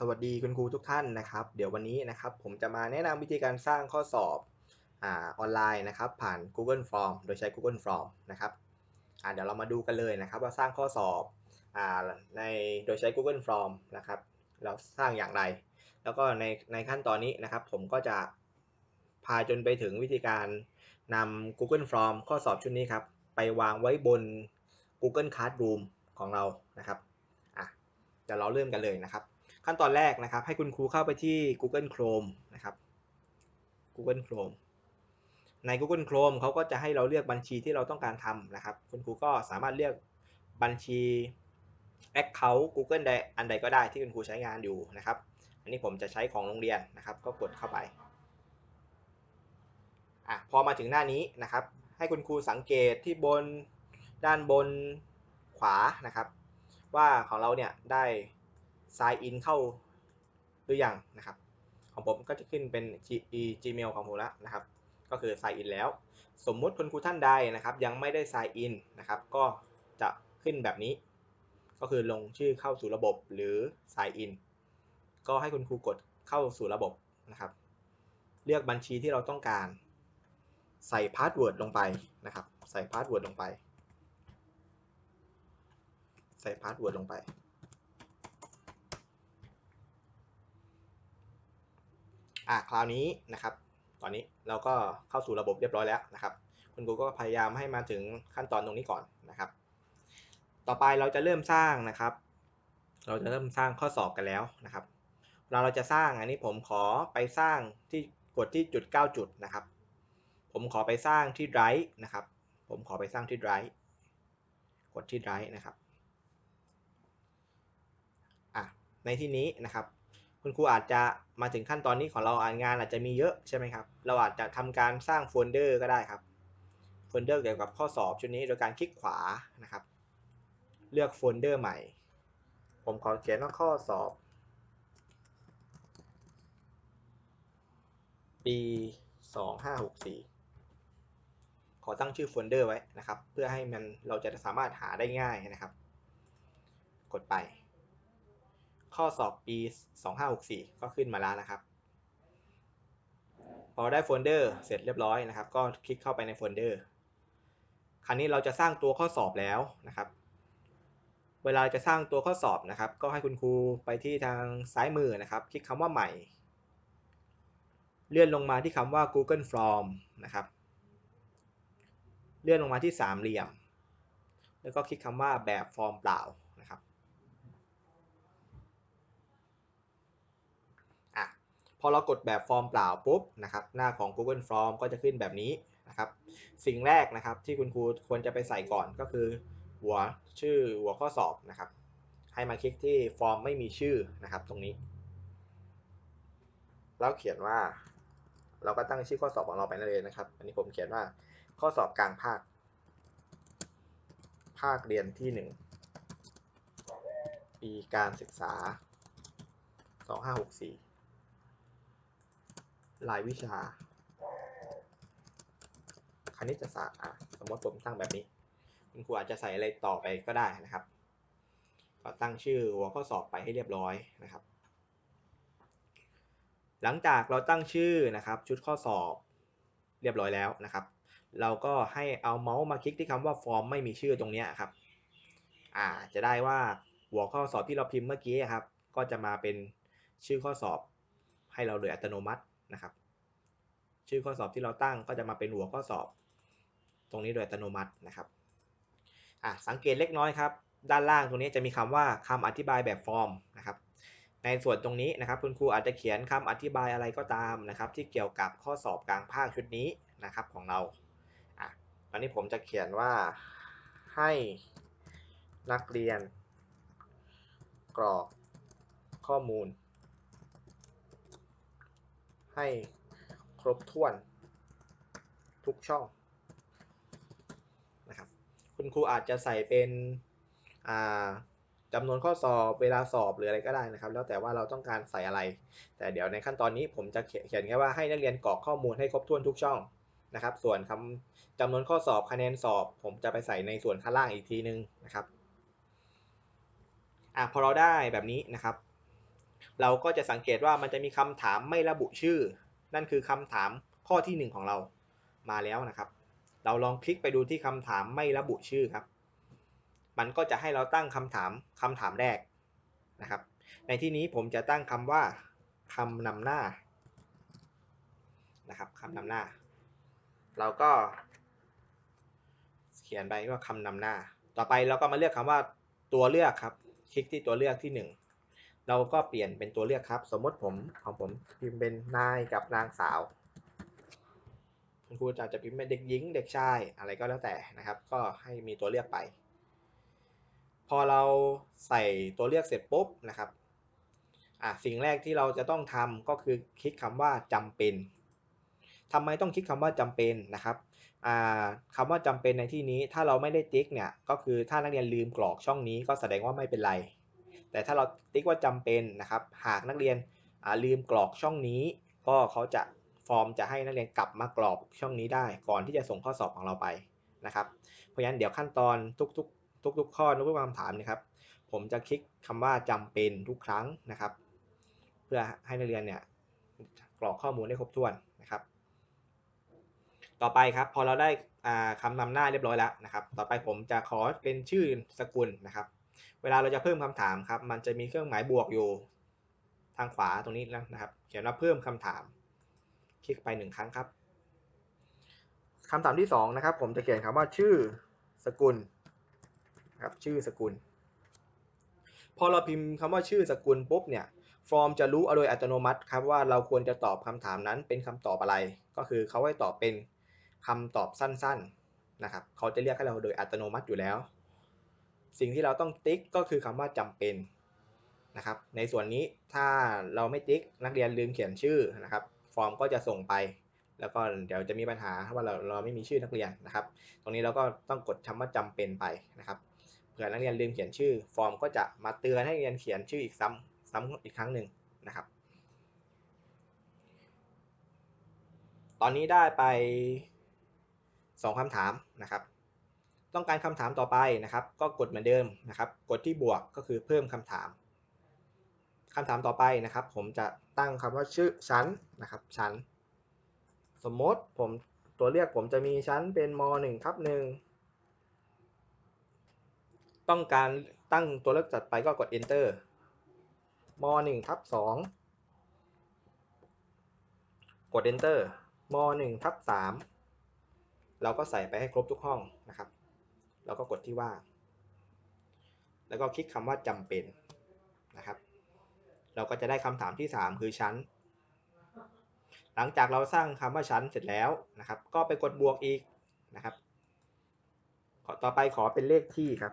สวัสดีคุณครูทุกท่านนะครับ เดี๋ยววันนี้นะครับผมจะมาแนะนำวิธีการสร้างข้อสอบอออนไลน์นะครับ ผ่าน Google Form โดยใช้ Google Form นะครับเดี๋ยวเรามาดูกันเลยนะครับว่าสร้างข้อสอบอในโดยใช้ Google Form นะครับ เราสร้างอย่างไร แล้วก็ในในขั้นตอนนี้นะครับ ผมก็จะพาจนไปถึงวิธีการนำ Google Form ข้อสอบชุดนี้ครับ ไปวางไว้บน Google Classroom ของเรานะครับอะเดี๋ยวเราเริ่มกันเลยนะครับ ขั้นตอนแรกนะครับ ให้คุณครูเข้าไปที่ Google Chrome นะครับ Google Chrome ใน Google Chrome เขาก็จะให้เราเลือกบัญชีที่เราต้องการทำนะครับ คุณครูก็สามารถเลือกบัญชี Account Google ใดอันใดก็ได้ที่คุณครูใช้งานอยู่นะครับ อันนี้ผมจะใช้ของโรงเรียนนะครับ ก็กดเข้าไปอะพอมาถึงหน้านี้นะครับ ให้คุณครูสังเกตที่บนด้านบนขวานะครับ ว่าของเราเนี่ยได้ sign in เข้าหรือยังนะครับ ของผมก็จะขึ้นเป็น Gmail ของผมแล้วนะครับ ก็คือ sign in แล้ว สมมุติคุณครูท่านใดนะครับ ยังไม่ได้ sign in นะครับ ก็จะขึ้นแบบนี้ ก็คือลงชื่อเข้าสู่ระบบหรือ sign in ก็ให้คุณครูกดเข้าสู่ระบบนะครับ เลือกบัญชีที่เราต้องการ ใส่พาสเวิร์ดลงไปนะครับ ใส่พาสเวิร์ดลงไป ใส่พาสเวิร์ดลงไป อะคราวนี้นะครับ ตอนนี้เราก็เข้าสู่ระบบเรียบร้อยแล้วนะครับ คุณครูก็พยายามให้มาถึงขั้นตอนตรงนี้ก่อนนะครับ ต่อไปเราจะเริ่มสร้างนะครับ เราจะเริ่มสร้างข้อสอบกันแล้วนะครับเราเราจะสร้างอันนี้ผมขอไปสร้างที่กดที่จุด 9 จุดนะครับ ผมขอไปสร้างที่ Drive นะครับ ผมขอไปสร้างที่ Drive กดที่ Drive นะครับอะในที่นี้นะครับ คุณครูอาจจะมาถึงขั้นตอนนี้ของเราอ่านงานอาจจะมีเยอะใช่ไหมครับ เราอาจจะทำการสร้างโฟลเดอร์ก็ได้ครับ โฟลเดอร์เกี่ยวกับข้อสอบชุดนี้โดยการคลิกขวานะครับ เลือกโฟลเดอร์ใหม่ ผมขอเขียนว่าข้อสอบ ปี2564 ขอตั้งชื่อโฟลเดอร์ไว้นะครับ เพื่อให้มันเราจะสามารถหาได้ง่ายนะครับ กดไป ข้อสอบปี 2564 ก็ขึ้นมาแล้วนะครับ พอได้โฟลเดอร์เสร็จเรียบร้อยนะครับ ก็คลิกเข้าไปในโฟลเดอร์ คราวนี้เราจะสร้างตัวข้อสอบแล้วนะครับ เวลาจะสร้างตัวข้อสอบนะครับ ก็ให้คุณครูไปที่ทางซ้ายมือนะครับ คลิกคำว่าใหม่ เลื่อนลงมาที่คำว่า Google Form นะครับ เลื่อนลงมาที่สามเหลี่ยม แล้วก็คลิกคำว่าแบบฟอร์มเปล่านะครับ อะ พอเรากดแบบฟอร์มเปล่าปุ๊บนะครับหน้าของ Google Form ก็จะขึ้นแบบนี้นะครับสิ่งแรกนะครับที่คุณครูควรจะไปใส่ก่อนก็คือ หัวชื่อหัวข้อสอบนะครับให้มาคลิกที่ฟอร์มไม่มีชื่อนะครับตรงนี้ แล้วเขียนว่า เราก็ตั้งชื่อข้อสอบของเราไปนั่นเลยนะครับ อันนี้ผมเขียนว่าข้อสอบกลางภาค ภาคเรียนที่หนึ่งปีการศึกษา 2564 รายวิชา คณิตศาสตร์อะสมมติผมตั้งแบบนี้คุณครูอาจจะใส่อะไรต่อไปก็ได้นะครับก็ตั้งชื่อหัวข้อสอบไปให้เรียบร้อยนะครับ หลังจากเราตั้งชื่อนะครับ ชุดข้อสอบเรียบร้อยแล้วนะครับ เราก็ให้เอาเมาส์มาคลิกที่คำว่าฟอร์มไม่มีชื่อตรงนี้ครับอ่าจะได้ว่าหัวข้อสอบที่เราพิมพ์เมื่อกี้ครับ ก็จะมาเป็นชื่อข้อสอบให้เราโดยอัตโนมัติ นะครับ ชื่อข้อสอบที่เราตั้งก็จะมาเป็นหัวข้อสอบ ตรงนี้โดยอัตโนมัตินะครับอะสังเกตเล็กน้อยครับ ด้านล่างตรงนี้จะมีคำว่าคำอธิบายแบบฟอร์มนะครับ ในส่วนตรงนี้นะครับคุณครูอาจจะเขียนคำอธิบายอะไรก็ตามนะครับ ที่เกี่ยวกับข้อสอบกลางภาคชุดนี้นะครับของเราอะตอนนี้ผมจะเขียนว่าให้นักเรียนกรอกข้อมูล ให้ครบถ้วนทุกช่องนะครับคุณครูอาจจะใส่เป็นจำนวนข้อสอบเวลาสอบหรืออะไรก็ได้นะครับ แล้วแต่ว่าเราต้องการใส่อะไร แต่เดี๋ยวในขั้นตอนนี้ผมจะเขียนแค่ว่าให้นักเรียนกรอกข้อมูลให้ครบถ้วนทุกช่องนะครับ ส่วนคำจำนวนข้อสอบคะแนนสอบ ผมจะไปใส่ในส่วนข้างล่างอีกทีนึงนะครับอะพอเราได้แบบนี้นะครับ เราก็จะสังเกตว่ามันจะมีคำถามไม่ระบุชื่อ นั่นคือคำถามข้อที่หนึ่งของเรามาแล้วนะครับ เราลองคลิกไปดูที่คำถามไม่ระบุชื่อครับ มันก็จะให้เราตั้งคำถามคำถามแรกนะครับ ในที่นี้ผมจะตั้งคำว่าคำนำหน้านะครับคำนำหน้า เราก็ เขียนไปว่าคำนำหน้า ต่อไปเราก็มาเลือกคำว่าตัวเลือกครับ คลิกที่ตัวเลือกที่หนึ่ง เราก็เปลี่ยนเป็นตัวเลือกครับ สมมติผมของผมพิมพ์เป็นนายกับนางสาวคุณครูอาจจะพิมพ์เป็นเด็กหญิงเด็กชายอะไรก็แล้วแต่นะครับ ก็ให้มีตัวเลือกไป พอเราใส่ตัวเลือกเสร็จปุ๊บนะครับอะสิ่งแรกที่เราจะต้องทำก็คือคลิกคำว่าจำเป็นทำไมต้องคลิกคำว่าจำเป็นนะครับคำว่าจำเป็นในที่นี้ถ้าเราไม่ได้ติ๊กเนี่ยก็คือถ้านักเรียนลืมกรอกช่องนี้ก็แสดงว่าไม่เป็นไร แต่ถ้าเราติ๊กว่าจำเป็นนะครับ หากนักเรียนลืมกรอกช่องนี้ ก็เขาจะฟอร์มจะให้นักเรียนกลับมากรอกช่องนี้ได้ ก่อนที่จะส่งข้อสอบของเราไปนะครับ เพราะฉะนั้นเดี๋ยวขั้นตอนทุกๆ ทุก ๆ ข้อทุกๆคำถามนะครับ ผมจะคลิกคำว่าจำเป็นทุกครั้งนะครับ เพื่อให้นักเรียนเนี่ยกรอกข้อมูลได้ครบถ้วนนะครับ ต่อไปครับพอเราได้คำนำหน้าเรียบร้อยแล้วนะครับ ต่อไปผมจะขอเป็นชื่อสกุลนะครับ เวลาเราจะเพิ่มคำถามครับ มันจะมีเครื่องหมายบวกอยู่ทางขวาตรงนี้นะครับ เขียนว่าเพิ่มคำถาม คลิกไปหนึ่งครั้งครับคำถามที่2นะครับ ผมจะเขียนคำว่าชื่อสกุลครับชื่อสกุล พอเราพิมพ์คำว่าชื่อสกุลปุ๊บเนี่ยฟอร์มจะรู้โดยอัตโนมัติครับว่าเราควรจะตอบคำถามนั้นเป็นคำตอบอะไร ก็คือเขาให้ตอบเป็นคำตอบสั้นๆนะครับเขาจะเรียกให้เราโดยอัตโนมัติอยู่แล้ว สิ่งที่เราต้องติ๊กก็คือคำว่าจำเป็นนะครับ ในส่วนนี้ถ้าเราไม่ติ๊กนักเรียนลืมเขียนชื่อนะครับ ฟอร์มก็จะส่งไป แล้วก็เดี๋ยวจะมีปัญหาว่าเราเราไม่มีชื่อนักเรียนนะครับ ตรงนี้เราก็ต้องกดคำว่าจำเป็นไปนะครับเผื่อนักเรียนลืมเขียนชื่อ ฟอร์มก็จะมาเตือนให้นักเรียนเขียนชื่ออีกซ้ำซ้ำอีกครั้งหนึ่งนะครับ ตอนนี้ได้ไป 2คำถามนะครับ ต้องการคำถามต่อไปนะครับ ก็กดเหมือนเดิมนะครับ กดที่บวกก็คือเพิ่มคำถามคำถามต่อไปนะครับ ผมจะตั้งคำว่าชื่อชั้นนะครับชั้น สมมติผมตัวเรียกผมจะมีชั้นเป็นม .1 ทับหนึ่งต้องการตั้งตัวเลือกจัดไปก็กด enter ม .1 ทับ2กด enter ม .1 ทับ3เราก็ใส่ไปให้ครบทุกห้องนะครับ แล้วก็กดที่ว่าง แล้วก็คลิกคำว่าจำเป็นนะครับ เราก็จะได้คำถามที่ 3 คือชั้น หลังจากเราสร้างคำว่าชั้นเสร็จแล้วนะครับ ก็ไปกดบวกอีกนะครับต่อไปขอเป็นเลขที่ครับ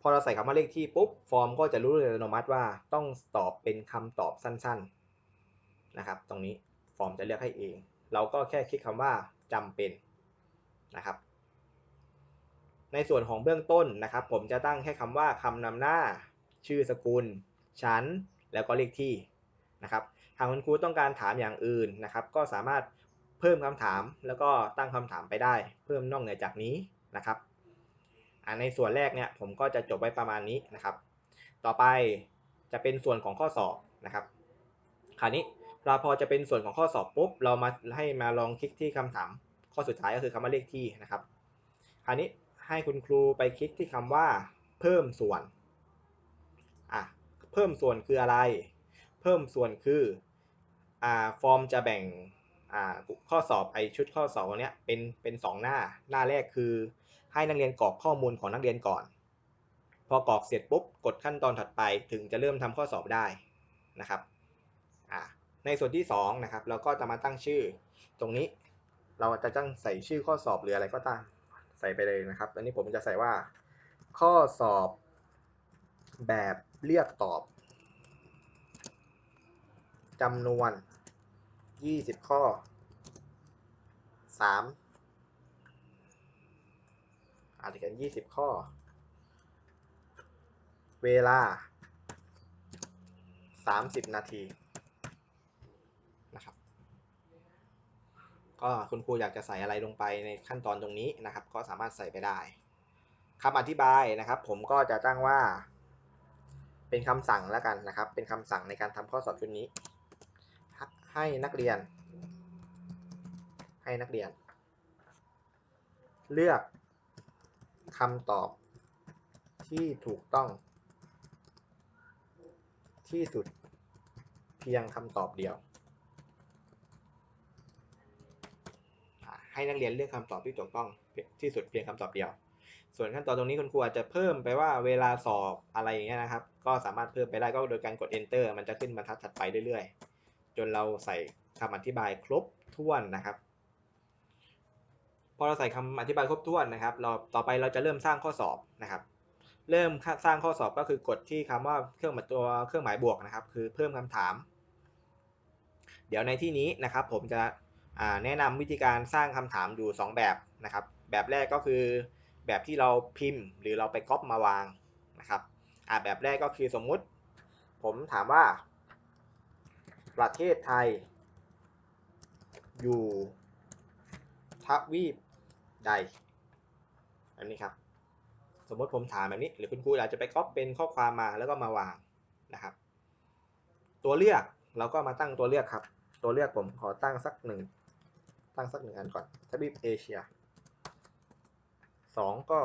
พอเราใส่คำว่าเลขที่ปุ๊บฟอร์มก็จะรู้อัตโนมัติว่าต้องตอบเป็นคำตอบสั้น ๆนะครับ ตรงนี้ฟอร์มจะเลือกให้เอง เราก็แค่คลิกคำว่าจำเป็นนะครับ ในส่วนของเบื้องต้นนะครับ ผมจะตั้งแค่คำว่าคำนำหน้า ชื่อสกุล ชั้น แล้วก็เลขที่นะครับหากคุณครูต้องการถามอย่างอื่นนะครับ ก็สามารถเพิ่มคำถามแล้วก็ตั้งคำถามไปได้ เพิ่มนอกเหนือจากนี้นะครับในส่วนแรกเนี่ยผมก็จะจบไว้ประมาณนี้นะครับ ต่อไปจะเป็นส่วนของข้อสอบนะครับ คราวนี้เราพอจะเป็นส่วนของข้อสอบปุ๊บเรามาให้มาลองคลิกที่คำถามข้อสุดท้ายก็คือคำว่าเลขที่นะครับ คราวนี้ ให้คุณครูไปคลิกที่คำว่า เพิ่มส่วนอะเพิ่มส่วนคืออะไร เพิ่มส่วนคืออ่าฟอร์มจะแบ่งอ่าข้อสอบไอชุดข้อสอบเนี้ยเป็นเป็นสองหน้าหน้าแรกคือ ให้นักเรียนกรอกข้อมูลของนักเรียนก่อน พอกรอกเสร็จปุ๊บกดขั้นตอนถัดไปถึงจะเริ่มทำข้อสอบได้นะครับอ่าในส่วนที่2นะครับเราก็จะมาตั้งชื่อ ตรงนี้เราจะตั้งใส่ชื่อข้อสอบหรืออะไรก็ตาม ใส่ไปเลยนะครับตอนนี้ผมจะใส่ว่า ข้อสอบแบบเรียกตอบจำนวน 20 ข้อ 3 อาจจะเขียน20 ข้อ เวลา 30 นาที ก็คุณครูอยากจะใส่อะไรลงไปในขั้นตอนตรงนี้นะครับ ก็สามารถใส่ไปได้คำอธิบายนะครับ ผมก็จะตั้งว่า เป็นคำสั่งแล้วกันนะครับ เป็นคำสั่งในการทำข้อสอบชุดนี้ ให้นักเรียน ให้นักเรียน เลือกคำตอบที่ถูกต้อง ที่สุดเพียงคำตอบเดียว ให้นักเรียนเลือกคำตอบที่ถูกต้องที่สุดเพียงคำตอบเดียว ส่วนขั้นตอนตรงนี้คุณครูอาจจะเพิ่มไปว่าเวลาสอบอะไรอย่างเงี้ยนะครับ ก็สามารถเพิ่มไปได้ก็โดยการกด enter มันจะขึ้นบรรทัดถัดไปเรื่อยๆ จนเราใส่คำอธิบายครบถ้วนนะครับ พอเราใส่คำอธิบายครบถ้วนนะครับ เราต่อไปเราจะเริ่มสร้างข้อสอบนะครับ เริ่มสร้างข้อสอบก็คือกดที่คำว่าเครื่องหมายตัวเครื่องหมายบวกนะครับ คือเพิ่มคำถาม เดี๋ยวในที่นี้นะครับ ผมจะ แนะนำวิธีการสร้างคำถามอยู่ 2 แบบนะครับ แบบแรกก็คือแบบที่เราพิมพ์ หรือเราไปก๊อปมาวางนะครับแบบแรกก็คือสมมุติ ผมถามว่า ประเทศไทย อยู่ทวีปใดอันนี้ครับสมมติผมถามแบบนี้ หรือคุณครูอาจจะไปก๊อปเป็นข้อความมาแล้วก็มาวางนะครับ ตัวเลือกเราก็มาตั้งตัวเลือกครับ ตัวเลือกผมขอตั้งสักหนึ่ง ตั้งสักหนึ่งอันก่อน ทวีปเอเชียสองก็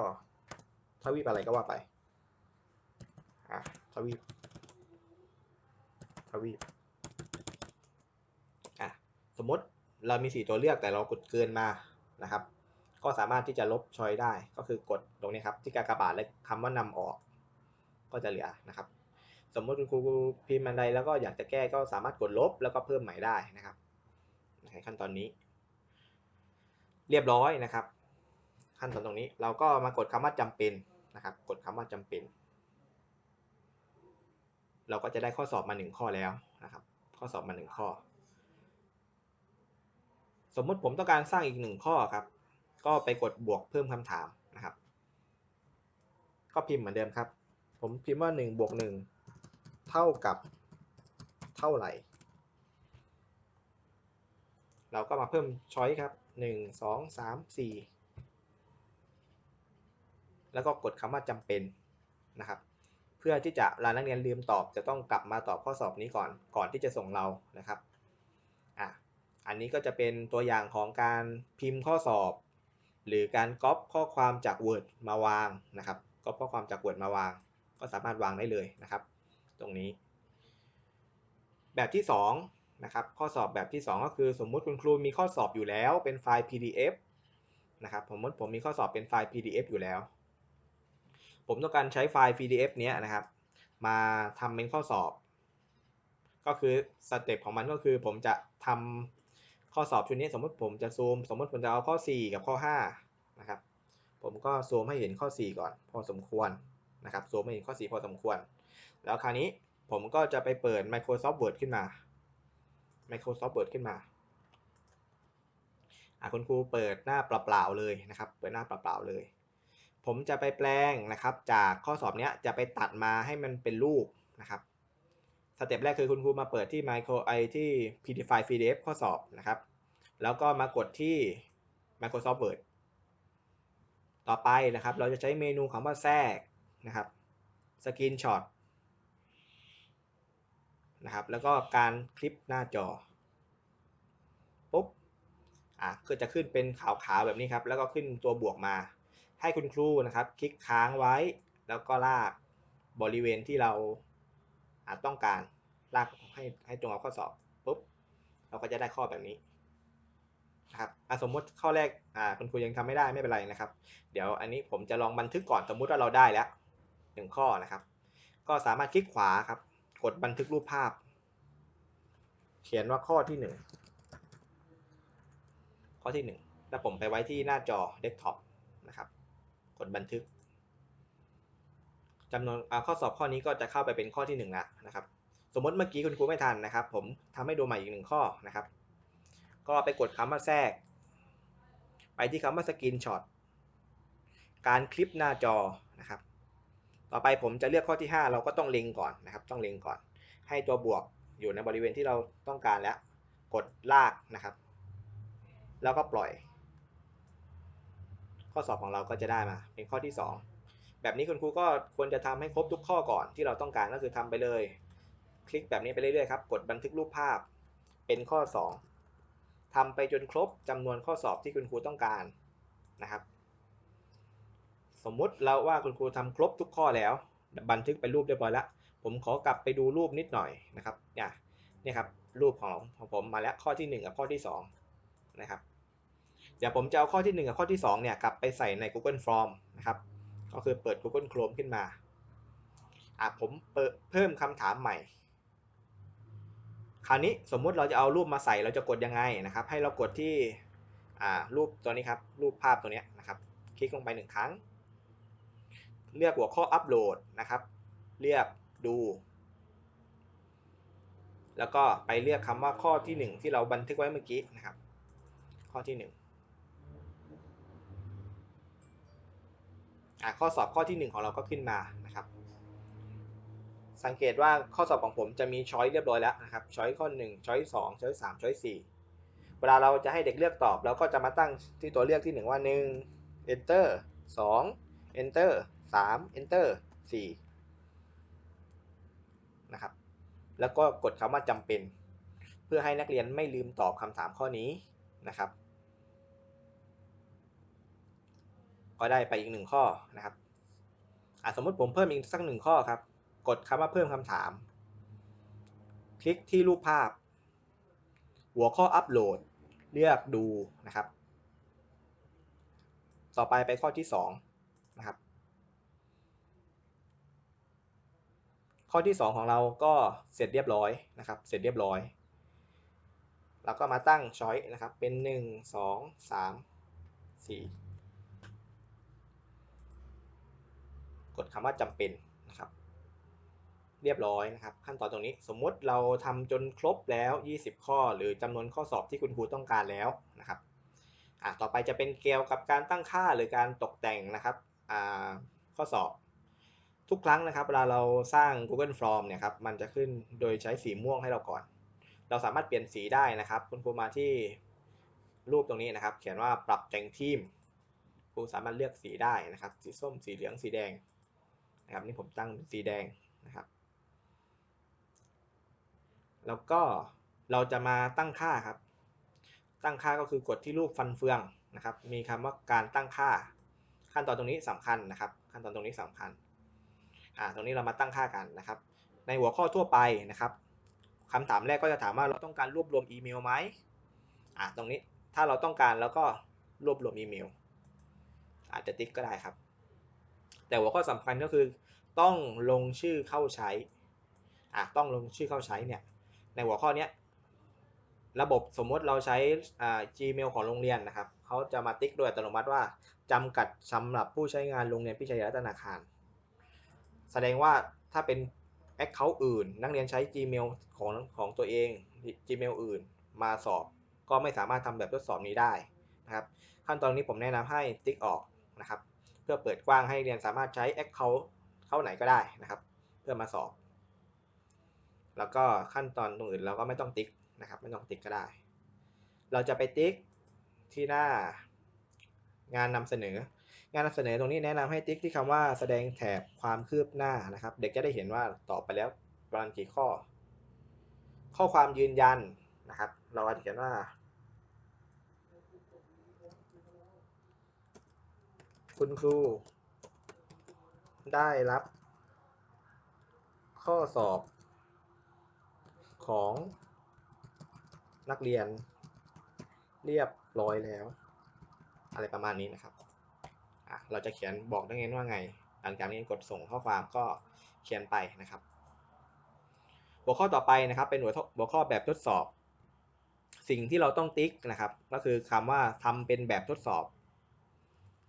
ทวีปอะไรก็ว่าไป อะ ทวีป ทวีป อะ สมมติเรามีสี่ตัวเลือกแต่เรากดเกินมานะครับ ก็สามารถที่จะลบชอยได้ ก็คือกดตรงนี้ครับ ที่กากบาทและคำว่านำออก ก็จะเหลือนะครับ สมมติคุณครูพิมพ์อะไรแล้วก็อยากจะแก้ก็สามารถกดลบแล้วก็เพิ่มใหม่ได้นะครับในขั้นตอนนี้ เรียบร้อยนะครับ ขั้นตอนตรงนี้เราก็มากดคำว่าจำเป็นนะครับ กดคำว่าจำเป็น เราก็จะได้ข้อสอบมาหนึ่งข้อแล้วนะครับ ข้อสอบมาหนึ่งข้อ สมมุติผมต้องการสร้างอีกหนึ่งข้อครับ ก็ไปกดบวกเพิ่มคำถามนะครับ ก็พิมพ์เหมือนเดิมครับ ผมพิมพ์ว่า1บวก1เท่ากับเท่าไหร่ เราก็มาเพิ่มช้อยครับ 1 2 3 4แล้วก็กดคำว่าจำเป็นนะครับ เพื่อที่จะเวลานักเรียนลืมตอบจะต้องกลับมาตอบข้อสอบนี้ก่อนก่อนที่จะส่งเรานะครับอะอันนี้ก็จะเป็นตัวอย่างของการพิมพ์ข้อสอบ หรือการก๊อปข้อความจาก Word มาวางนะครับก๊อปข้อความจาก Word มาวาง ก็สามารถวางได้เลยนะครับ ตรงนี้ แบบที่ 2 นะครับข้อสอบแบบที่ 2 ก็คือสมมุติคุณครูมีข้อสอบอยู่แล้วเป็นไฟล์ PDF นะครับสมมติผมมีข้อสอบเป็นไฟล์ PDF อยู่แล้ว ผมต้องการใช้ไฟล์ PDF เนี้ยนะครับ มาทำเป็นข้อสอบ ก็คือสเต็ปของมันก็คือผมจะทำข้อสอบชุดนี้สมมติผมจะซูม สมมติผมจะเอาข้อ 4 กับข้อ5นะครับผมก็ซูมให้เห็นข้อ 4 ก่อน พอสมควรนะครับซูมให้เห็นข้อ 4 พอสมควร แล้วคราวนี้ผมก็จะไปเปิด Microsoft Word ขึ้นมา Microsoft Word ขึ้นมาคุณครูเปิดหน้าเปล่าๆเลยนะครับ เปิดหน้าเปล่าๆเลย ผมจะไปแปลงนะครับ จากข้อสอบเนี้ยจะไปตัดมาให้มันเป็นรูปนะครับสเต็ปแรกคือคุณครูมาเปิดที่ Micro ไอที่ PDF PDF ข้อสอบนะครับ แล้วก็มากดที่ Microsoft Word ต่อไปนะครับ เราจะใช้เมนูคำว่าแทรกนะครับ Screenshot นะครับ แล้วก็การคลิปหน้าจอปุ๊บอะก็จะขึ้นเป็นขาวๆแบบนี้ครับ แล้วก็ขึ้นตัวบวกมา ให้คุณครูนะครับ คลิกค้างไว้ แล้วก็ลากบริเวณที่เราต้องการลากให้ให้ตรงกับข้อสอบปุ๊บเราก็จะได้ข้อแบบนี้นะครับสมมติข้อแรกคุณครูยังทำไม่ได้ไม่เป็นไรนะครับ เดี๋ยวอันนี้ผมจะลองบันทึกก่อนสมมุติว่าเราได้แล้วหนึ่งข้อนะครับ ก็สามารถคลิกขวาครับ กดบันทึกรูปภาพ เขียนว่าข้อที่หนึ่งข้อที่หนึ่งแล้วผมไปไว้ที่หน้าจอเดสก์ท็อปนะครับ กดบันทึกจำนวนข้อสอบข้อนี้ก็จะเข้าไปเป็นข้อที่หนึ่งล้วนะครับ สมมติเมื่อกี้คุณครูไม่ทันนะครับ ผมทำให้ดูใหม่อีกหนึ่งข้อนะครับ ก็ไปกดคำว่าแทรก ไปที่คำว่าสกรีนช็อตการคลิปหน้าจอนะครับ ต่อไปผมจะเลือกข้อที่ 5 เราก็ต้องเล็งก่อนนะครับ ต้องเล็งก่อน ให้ตัวบวกอยู่ในบริเวณที่เราต้องการแล้ว กดลากนะครับ แล้วก็ปล่อย ข้อสอบของเราก็จะได้มา เป็นข้อที่ 2 แบแบบนี้คุณครูก็ควรจะทำให้ครบทุกข้อก่อนที่เราต้องการก็คือทำไปเลย คลิกแบบนี้ไปเรื่อยๆครับ กดบันทึกรูปภาพ เป็นข้อ 2ทำไปจนครบจำนวนข้อสอบที่คุณครูต้องการนะครับ สมมุติเราว่าคุณครูทำครบทุกข้อแล้ว บันทึกเป็นรูปเรียบร้อยแล้ว ผมขอกลับไปดูรูปนิดหน่อยนะครับเนี่ยนี่ครับรูปของของผมมาแล้วข้อที่ 1 กับข้อที่2นะครับเดี๋ยวผมจะเอาข้อที่ 1 กับข้อที่2เนี่ยกลับไปใส่ใน Google Form นะครับก็คือเปิด Google Chrome ขึ้นมาอะผมเปิดเพิ่มคำถามใหม่ คราวนี้สมมุติเราจะเอารูปมาใส่เราจะกดยังไงนะครับ ให้เรากดที่อ่ารูปตัวนี้ครับรูปภาพตัวนี้นะครับ คลิกลงไปหนึ่งครั้ง เลือกหัวข้ออัปโหลดนะครับ เลือกดู แล้วก็ไปเลือกคำว่าข้อที่ 1 ที่เราบันทึกไว้เมื่อกี้นะครับ ข้อที่ 1อะข้อสอบข้อที่ 1 ของเราก็ขึ้นมานะครับ สังเกตว่าข้อสอบของผมจะมีช้อยเรียบร้อยแล้วนะครับ ช้อยข้อ 1 ช้อย2ช้อย3ช้อย4เวลาเราจะให้เด็กเลือกตอบเราก็จะมาตั้งที่ตัวเลือกที่ 1 ว่า 1 enter 2 enter 3 enter 4นะครับ แล้วก็กดคำว่าจำเป็น เพื่อให้นักเรียนไม่ลืมตอบคำถามข้อนี้นะครับ ก็ได้ไปอีกหนึ่งข้อนะครับอะสมมติผมเพิ่มอีกสักหนึ่งข้อครับ กดคำว่าเพิ่มคำถาม คลิกที่รูปภาพ หัวข้ออัปโหลด เลือกดูนะครับ ต่อไปไปข้อที่2นะครับ อที่ 2 ของเราก็เสร็จเรียบร้อยนะครับ เสร็จเรียบร้อยเราก็มาตั้งช้อยนะครับ เป็น 1 2 3 4 กดคำว่าจำเป็นนะครับ เรียบร้อยนะครับ ขั้นตอนตรงนี้สมมุติเราทำจนครบแล้ว 20 ข้อ หรือจำนวนข้อสอบที่คุณครูต้องการแล้วนะครับอะต่อไปจะเป็นเกี่ยวกับการตั้งค่าหรือการตกแต่งนะครับอ่าข้อสอบ ทุกครั้งนะครับเวลาเราสร้าง Google Form เนี่ยครับมันจะขึ้นโดยใช้สีม่วงให้เราก่อน เราสามารถเปลี่ยนสีได้นะครับ คุณครูมาที่รูปตรงนี้นะครับ เขียนว่าปรับแต่งทีมครูสามารถเลือกสีได้นะครับ สีส้มสีเหลืองสีแดงนะครับนี่ผมตั้งเป็นสีแดงนะครับ แล้วก็เราจะมาตั้งค่าครับ ตั้งค่าก็คือกดที่รูปฟันเฟืองนะครับ มีคำว่าการตั้งค่า ขั้นตอนตรงนี้สำคัญนะครับ ขั้นตอนตรงนี้สำคัญ อ่าตรงนี้เรามาตั้งค่ากันนะครับ ในหัวข้อทั่วไปนะครับคำถามแรกก็จะถามว่าเราต้องการรวบรวมอีเมลไหมอ่าตรงนี้ถ้าเราต้องการแล้วก็รวบรวมอีเมล อาจจะติ๊กก็ได้ครับ แต่หัวข้อสำคัญก็คือ ต้องลงชื่อเข้าใช้อะต้องลงชื่อเข้าใช้เนี่ยในหัวข้อนี้ระบบสมมติเราใช้อ่า Gmail ของโรงเรียนนะครับเขาจะมาติ๊กโดยอัตโนมัติว่าจำกัดสำหรับผู้ใช้งานโรงเรียนพิชัยรัตนาคาร แสดงว่าถ้าเป็น Account อื่น นักเรียนใช้ Gmail ของของตัวเอง Gmail อื่น มาสอบ ก็ไม่สามารถทำแบบทดสอบนี้ได้นะครับ ขั้นตอนนี้ผมแนะนำให้ติ๊กออกนะครับ เพื่อเปิดกว้างให้เรียนสามารถใช้ Account เข้าไหนก็ได้นะครับ เพื่อมาสอบ แล้วก็ขั้นตอนตรงอื่นเราก็ไม่ต้องติ๊กนะครับไม่ต้องติ๊กก็ได้ เราจะไปติ๊กที่หน้างานนำเสนอ งานนำเสนอตรงนี้แนะนำให้ติ๊กที่คำว่าแสดงแถบความคืบหน้านะครับ เด็กจะได้เห็นว่าตอบไปแล้วประมาณกี่ข้อ ข้อความยืนยันนะครับ เราอาจจะเขียนว่า คุณครู ได้รับ ข้อสอบ ของนักเรียนเรียบร้อยแล้ว อะไรประมาณนี้นะครับ อะเราจะเขียนบอกนักเรียนว่าไง หลังจากนี้กดส่งข้อความก็เขียนไปนะครับ หัวข้อต่อไปนะครับเป็นหัวข้อหัวข้อแบบทดสอบ สิ่งที่เราต้องติ๊กนะครับ ก็คือคำว่าทำเป็นแบบทดสอบ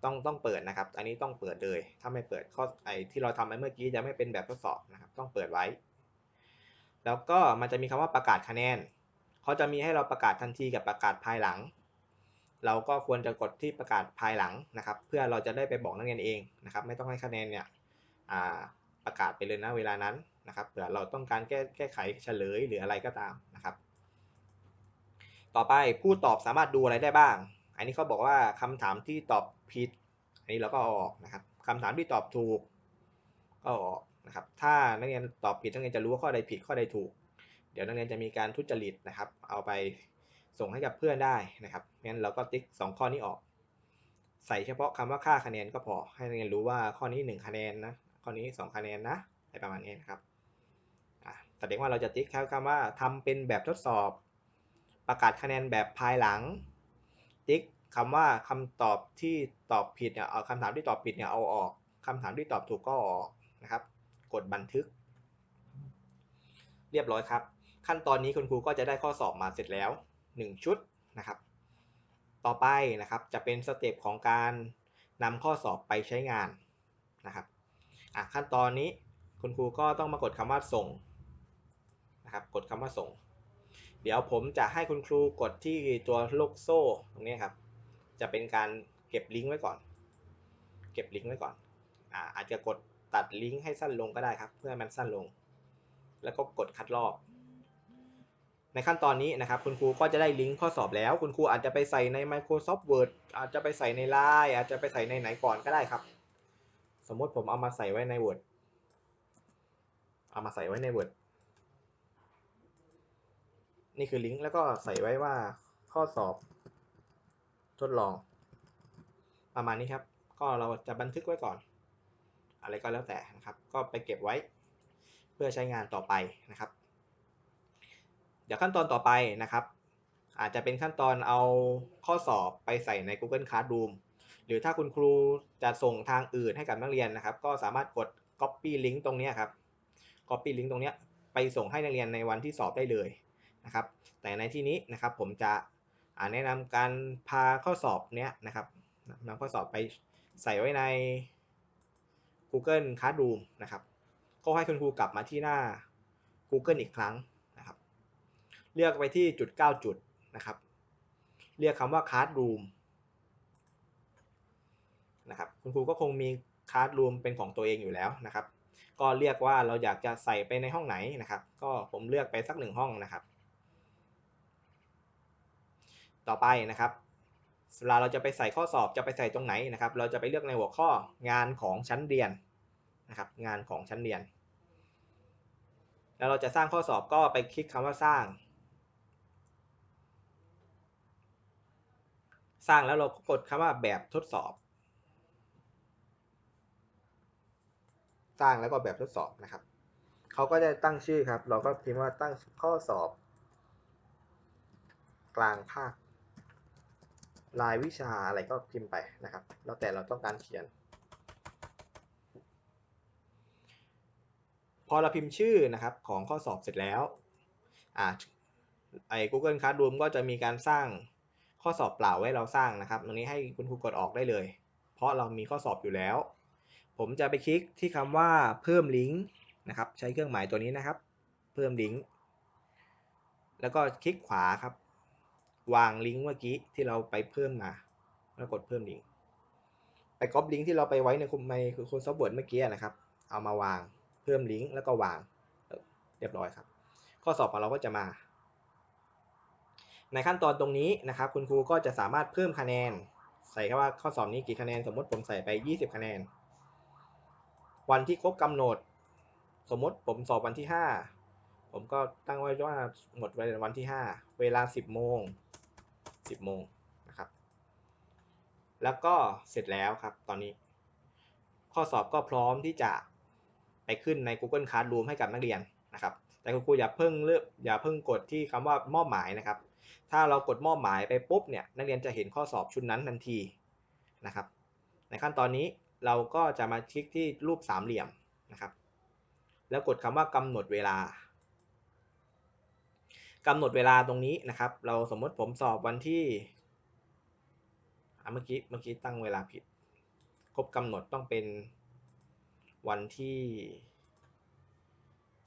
ต้องต้องเปิดนะครับ อันนี้ต้องเปิดเลย ถ้าไม่เปิดข้อไอที่เราทำไปเมื่อกี้จะไม่เป็นแบบทดสอบนะครับ ต้องเปิดไว้ แล้วก็มันจะมีคำว่าประกาศคะแนนเขาจะมีให้เราประกาศทันทีกับประกาศภายหลัง เราก็ควรจะกดที่ประกาศภายหลังนะครับ เพื่อเราจะได้ไปบอกนักเรียนเองนะครับ ไม่ต้องให้คะแนนเนี่ยประกาศไปเลยนะเวลานั้นนะครับเผื่อเราต้องการแก้แก้ไขเฉลยหรืออะไรก็ตามนะครับ ต่อไปผู้ตอบสามารถดูอะไรได้บ้าง อันนี้เขาบอกว่าคำถามที่ตอบผิด อันนี้เราก็ออกนะครับคคำถามที่ตอบถูกก็ออกนะครับ ถ้านักเรียนตอบผิดนักเรียนจะรู้ว่าข้อใดผิดข้อใดถูก เดี๋ยวนักเรียนจะมีการทุจริตนะครับ เอาไป ส่งให้กับเพื่อนได้นะครับงั้นเราก็ติ๊ก 2 ข้อนี้ออก ใส่เฉพาะคำว่าค่าคะแนนก็พอให้นักเรียนรู้ว่าข้อนี้ 1 คะแนนนะข้อนี้ 2 คะแนนนะอะไรประมาณนี้นะครับแสดงว่าเราจะติ๊กคำว่าทำเป็นแบบทดสอบ ประกาศคะแนนแบบภายหลัง ติ๊กคำว่าคำตอบที่ตอบผิดเนี่ยเอาคำถามที่ตอบผิดเนี่ยเอาออกคำถามที่ตอบถูกก็ออกนะครับ กดบันทึก เรียบร้อยครับ ขั้นตอนนี้คุณครูก็จะได้ข้อสอบมาเสร็จแล้ว 1 ชุดนะครับ ต่อไปนะครับจะเป็นสเต็ปของการนำข้อสอบไปใช้งานนะครับขั้นตอนนี้คุณครูก็ต้องมากดคำว่าส่งนะครับกดคำว่าส่ง เดี๋ยวผมจะให้คุณครูกดที่ตัวลูกโซ่ตรงนี้ครับ จะเป็นการเก็บลิงก์ไว้ก่อน เก็บลิงก์ไว้ก่อนอาอาจจะกดตัดลิงก์ให้สั้นลงก็ได้ครับ เพื่อให้มันสั้นลง แล้วก็กดคัดลอก ในขั้นตอนนี้นะครับคุณครูก็จะได้ลิงก์ข้อสอบแล้ว คุณครูอาจจะไปใส่ใน Microsoft Word อาจจะไปใส่ใน Line อาจจะไปใส่ในไหนก่อนก็ได้ครับ สมมติผมเอามาใส่ไว้ใน Word เอามาใส่ไว้ใน Word นี่คือลิงก์แล้วก็ใส่ไว้ว่าข้อสอบ ทดลอง ประมาณนี้ครับ ก็เราจะบันทึกไว้ก่อน อะไรก็แล้วแต่นะครับ ก็ไปเก็บไว้ เพื่อใช้งานต่อไปนะครับ เดี๋ยวขั้นตอนต่อไปนะครับ อาจจะเป็นขั้นตอนเอาข้อสอบไปใส่ใน Google Classroom หรือถ้าคุณครูจะส่งทางอื่นให้กับนักเรียนนะครับ ก็สามารถกด copy link ตรงนี้ครับ copy link ตรงนี้ไปส่งให้นักเรียนในวันที่สอบได้เลยนะครับ แต่ในที่นี้นะครับผมจะแนะนำการพาข้อสอบเนี้ยนะครับนำข้อสอบไปใส่ไว้ใน Google Classroom นะครับ ก็ให้คุณครูกลับมาที่หน้า Google อีกครั้ง เลือกไปที่จุด 9 จุดนะครับ เรียกคำว่า Classroom นะครับคุณครูก็คงมี Classroom เป็นของตัวเองอยู่แล้วนะครับ ก็เรียกว่าเราอยากจะใส่ไปในห้องไหนนะครับ ก็ผมเลือกไปสักหนึ่งห้องนะครับ ต่อไปนะครับเวลาเราจะไปใส่ข้อสอบจะไปใส่ตรงไหนนะครับ เราจะไปเลือกในหัวข้องานของชั้นเรียนนะครับ งานของชั้นเรียน แล้วเราจะสร้างข้อสอบก็ไปคลิกคำว่าสร้าง สร้างแล้วเราก็กดคำว่าแบบทดสอบ สร้างแล้วก็แบบทดสอบนะครับเขาก็จะตั้งชื่อครับ เราก็พิมพ์ว่าตั้งข้อสอบ กลางภาครายวิชาอะไรก็พิมพ์ไปนะครับ แล้วแต่เราต้องการเขียน พอเราพิมพ์ชื่อนะครับของข้อสอบเสร็จแล้วอ่าไอ้ Google Classroom ก็จะมีการสร้าง ข้อสอบเปล่าไว้เราสร้างนะครับ ตรงนี้ให้คุณครูกดออกได้เลย เพราะเรามีข้อสอบอยู่แล้ว ผมจะไปคลิกที่คำว่าเพิ่มลิงก์นะครับใช้เครื่องหมายตัวนี้นะครับ เพิ่มลิงก์แล้วก็คลิกขวาครับ วางลิงก์เมื่อกี้ที่เราไปเพิ่มมาแล้วกดเพิ่มลิงก์ไปก๊อปลิงก์ที่เราไปไว้ในคุมในคูซอฟต์เวิร์ดเมื่อกี้นะครับ เอามาวางเพิ่มลิงก์แล้วก็วางเรียบร้อยครับ ข้อสอบของเราก็จะมา ในขั้นตอนตรงนี้นะครับคุณครูก็จะสามารถเพิ่มคะแนน ใส่คำว่าข้อสอบนี้กี่คะแนน สมมติผมใส่ไป 20 คะแนน วันที่ครบกำหนด สมมติผมสอบวันที่ 5 ผมก็ตั้งไว้ว่าหมดวันที่ 5 เวลา 10 โมง 10 โมงนะครับ แล้วก็เสร็จแล้วครับตอนนี้ ข้อสอบก็พร้อมที่จะไปขึ้นใน Google Classroom ให้กับนักเรียนนะครับแต่คุณครูอย่าเพิ่งเลือกอย่าเพิ่งกดที่คำว่ามอบหมายนะครับ ถ้าเรากดมอบหมายไปปุ๊บเนี่ยนักเรียนจะเห็นข้อสอบชุดนั้นทันทีนะครับ ในขั้นตอนนี้เราก็จะมาคลิกที่รูปสามเหลี่ยมนะครับ แล้วกดคำว่ากำหนดเวลากำหนดเวลาตรงนี้นะครับ เราสมมติผมสอบวันที่เมื่อกี้เมื่อกี้ตั้งเวลาผิด ครบกำหนดต้องเป็นวันที่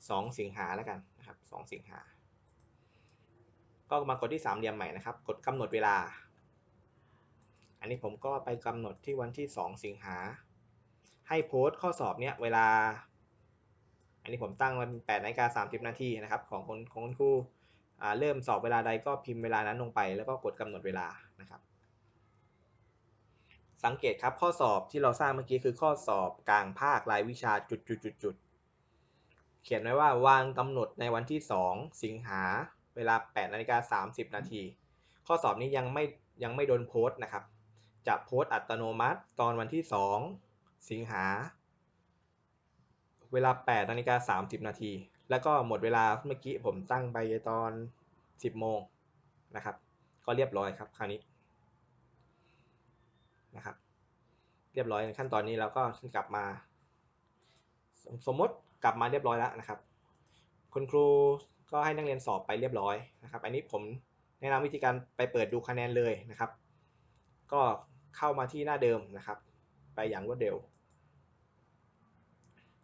สองสิงหาแล้วกันนะครับสองสิงหา ก็มากดที่สามเหลี่ยมใหม่นะครับ กดกำหนดเวลา อันนี้ผมก็ไปกำหนดที่วันที่สองสิงหา ให้โพสต์ข้อสอบเนี้ยเวลา อันนี้ผมตั้งวันแปดนาฬิกาสามสิบนาทีนะครับของคนของคุณครูเริ่มสอบเวลาใดก็พิมพ์เวลานั้นลงไป แล้วก็กดกำหนดเวลานะครับ สังเกตครับข้อสอบที่เราสร้างเมื่อกี้คือข้อสอบกลางภาครายวิชาจุดจุดจุดจุดเขียนไว้ว่าวางกำหนดในวันที่ 2 สิงหา เวลา8นาฬิกา30 นาที ข้อสอบนี้ยังไม่ยังไม่โดนโพสต์นะครับ จะโพสต์อัตโนมัติตอนวันที่ 2 สิงหา เวลา8นาฬิกา30 นาที แล้วก็หมดเวลาเมื่อกี้ผมตั้งไปตอน 10 โมงนะครับ ก็เรียบร้อยครับคราวนี้นะครับ เรียบร้อยในขั้นตอนนี้เราก็กลับมา สมมติกลับมาเรียบร้อยแล้วนะครับ คุณครู ก็ให้นักเรียนสอบไปเรียบร้อยนะครับ อันนี้ผมแนะนำวิธีการไปเปิดดูคะแนนเลยนะครับ ก็เข้ามาที่หน้าเดิมนะครับ ไปอย่างรวดเร็ว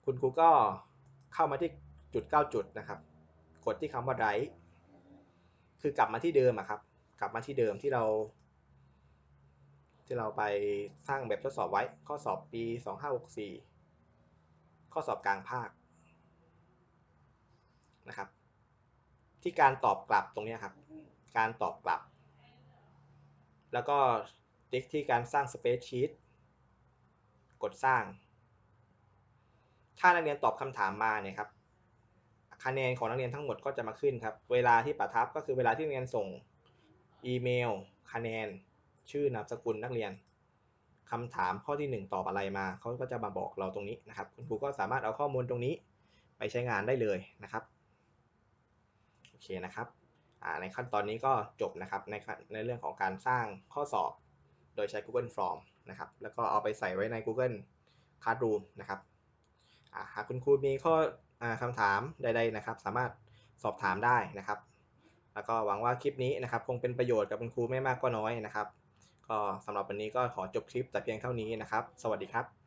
คุณครูก็เข้ามาที่จุด 9 จุดนะครับ กดที่คำว่า write คือกลับมาที่เดิมอะครับ กลับมาที่เดิมที่เรา ที่เราไปสร้างแบบทดสอบไว้ ข้อสอบปี 2564 ข้อสอบกลางภาคนะครับ ที่การตอบกลับตรงนี้ครับ การตอบกลับ แล้วก็ติ๊กที่การสร้าง Space Sheet กดสร้าง ถ้านักเรียนตอบคำถามมาเนี่ยครับคะแนนของนักเรียนทั้งหมดก็จะมาขึ้นครับ เวลาที่ประทับก็คือเวลาที่นักเรียนส่งอีเมล คะแนน ชื่อนามสกุลนักเรียนคำถามข้อที่ 1 ตอบอะไรมาเขาก็จะมาบอกเราตรงนี้นะครับ คุณครูก็สามารถเอาข้อมูลตรงนี้ไปใช้งานได้เลยนะครับ อเคนะครับในขั้นตอนนี้ก็จบนะครับในในเรื่องของการสร้างข้อสอบโดยใช้ Google Form นะครับแล้วก็เอาไปใส่ไว้ใน Google Classroom นะครับหากคุณครูมีข้อคำถามใดๆนะครับ สามารถสอบถามได้นะครับ แล้วก็หวังว่าคลิปนี้นะครับ คงเป็นประโยชน์กับคุณครูไม่มากก็น้อยนะครับ ก็สำหรับวันนี้ก็ขอจบคลิปแต่เพียงเท่านี้นะครับ สวัสดีครับ